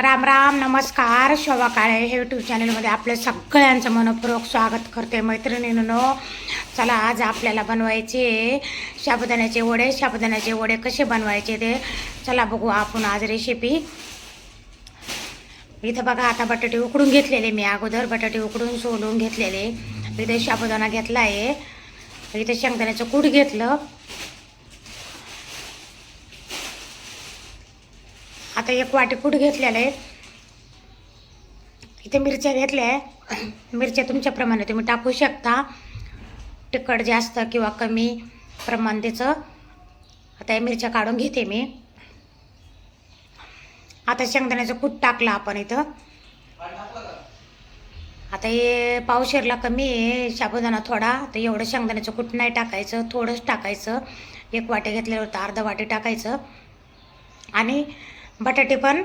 राम राम नमस्कार. शोभा काळे हे यूट्यूब चॅनलमध्ये आपलं सगळ्यांचं मनपूर्वक स्वागत करते मैत्रिणींनो. चला आज आपल्याला बनवायचे साबुदाण्याचे वडे. साबुदाण्याचे वडे कसे बनवायचे ते चला बघू आपण आज रेसिपी इथं बघा आता बटाटे उकडून घेतलेले मी अगोदर. बटाटे उकडून सोलून घेतलेले. इथे साबुदाणा घेतला आहे इथे शेंगदाण्याचं कूट घेतलं. आता एक वाटी कूट घेतलेलं आहे. इथे मिरच्या घेतल्या आहे. मिरच्या तुमच्याप्रमाणे तुम्ही टाकू शकता. तिखट जास्त किंवा कमी प्रमाण त्याचं आता या मिरच्या काढून घेते मी. आता शेंगदाण्याचं कूट टाकलं आपण इथं. आता हे पावशेरला कमी आहे. साबुदाणा थोडा. तर एवढं शेंगदाण्याचं कूट नाही टाकायचं. थोडंच टाकायचं. एक वाटी घेतलेलं होतं. अर्धा वाटी टाकायचं. आणि बटाटे पण.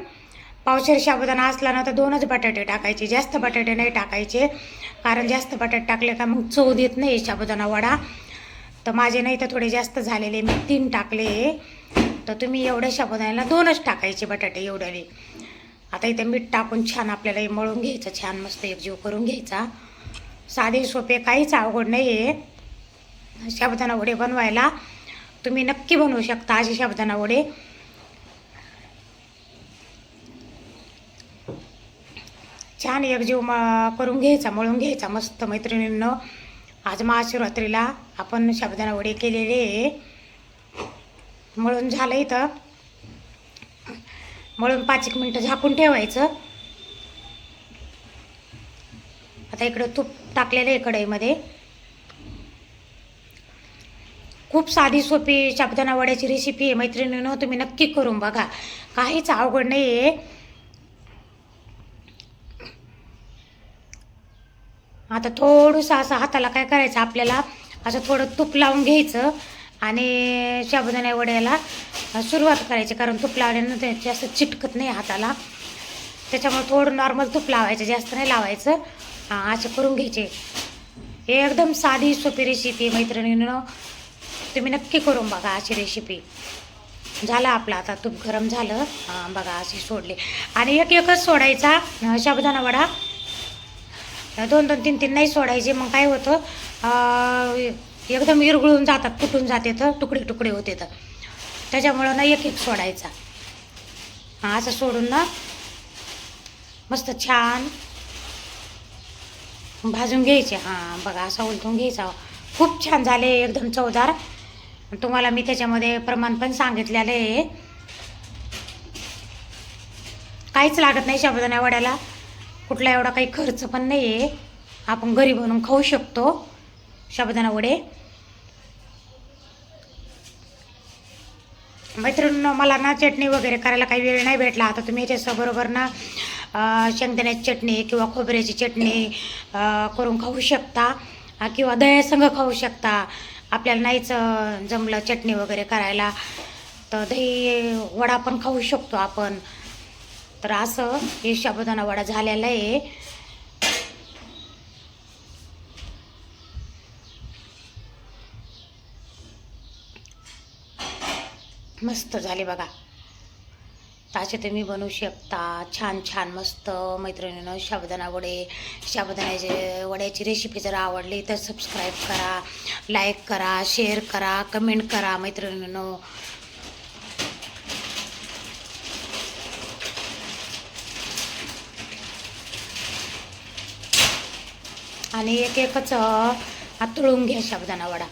पावशेर साबुदाणा असला ना तर दोनच बटाटे टाकायचे. जास्त बटाटे नाही टाकायचे कारण जास्त बटाटे टाकले का मग चव देत नाही साबुदाणा वडा. तर माझे नाही तर थोडे जास्त झालेले मी तीन टाकले. तर तुम्ही एवढ्या साबुदाण्याला दोनच टाकायचे बटाटे एवढ्याने आता इथे मीठ टाकून छान आपल्याला मळून घ्यायचं छान मस्त एकजीव करून घ्यायचा. साधे सोपे काहीच अवघड नाही आहे साबुदाणा वडे बनवायला तुम्ही नक्की बनवू शकता असे साबुदाणा वडे. छान एकजीव म करून घ्यायचा मळून घ्यायचा मस्त मैत्रिणींनं. आज महाशिवरात्रीला आपण साबुदाणा वडे केलेले. आहे. मळून झालं इथं. मळून पाच एक मिनटं झाकून ठेवायचं. आता इकडं तूप टाकलेलं आहे कढईमध्ये. खूप साधी सोपी साबुदाणा वड्याची रेसिपी आहे मैत्रिणीनं तुम्ही नक्की करून बघा. काहीच अवघड नाही आहे आता थोडंसं असं हाताला काय करायचं आपल्याला असं थोडं तूप लावून घ्यायचं आणि शाबुदाण्या वड्याला सुरुवात करायची कारण तूप लावल्यानं ते जास्त चिटकत नाही हाताला. त्याच्यामुळे थोडं नॉर्मल तूप लावायचं जास्त नाही लावायचं. असं करून घ्यायचे. एकदम साधी सोपी रेसिपी मैत्रिणीनं. तुम्ही नक्की करून बघा अशी रेसिपी झालं आपलं आता तूप गरम झालं. बघा अशी सोडली. आणि एक एकच सोडायचा शाबुदाणा वडा. दोन दोन तीन तीन नाही सोडायचे. मग काय होतं एकदम इरगळून जातात फुटून जाते तर तुकडे तुकडे होते तर. त्याच्यामुळं ना एक एक सोडायचा. हां असं सोडून ना मस्त छान भाजून घ्यायचे. हां बघा असा उलटून घ्यायचा. खूप छान झाले एकदम चवदार. तुम्हाला मी त्याच्यामध्ये प्रमाण पण सांगितलेलं आहे. काहीच लागत नाही साबुदाणा वड्याला. कुठला एवढा काही खर्च पण नाही आहे आपण घरी बनवून खाऊ शकतो. शाबदाना वडे. मैत्रिणींनो मला ना चटणी वगैरे करायला काही वेळ नाही भेटला. आता तुम्ही याच्याबरोबर ना शेंगदाण्याची चटणी किंवा खोबऱ्याची चटणी करून खाऊ शकता. किंवा दह्यासंग खाऊ शकता. आपल्याला नाहीच जमलं चटणी वगैरे करायला. तर दही वडा पण खाऊ शकतो आपण. तर असं हे शाबुदाना वडा झालेला आहे. मस्त झाले बघा. ताचे तुम्ही बनवू शकता. छान छान मस्त मैत्रिणीनं शाबदाना वडे. शाबदानाचे वड्याची रेसिपी जर आवडली तर सबस्क्राईब करा लाईक करा शेअर करा कमेंट करा मैत्रिणीनं. आणि एक एकच अं, तळून घ्या साबुदाणा वडा.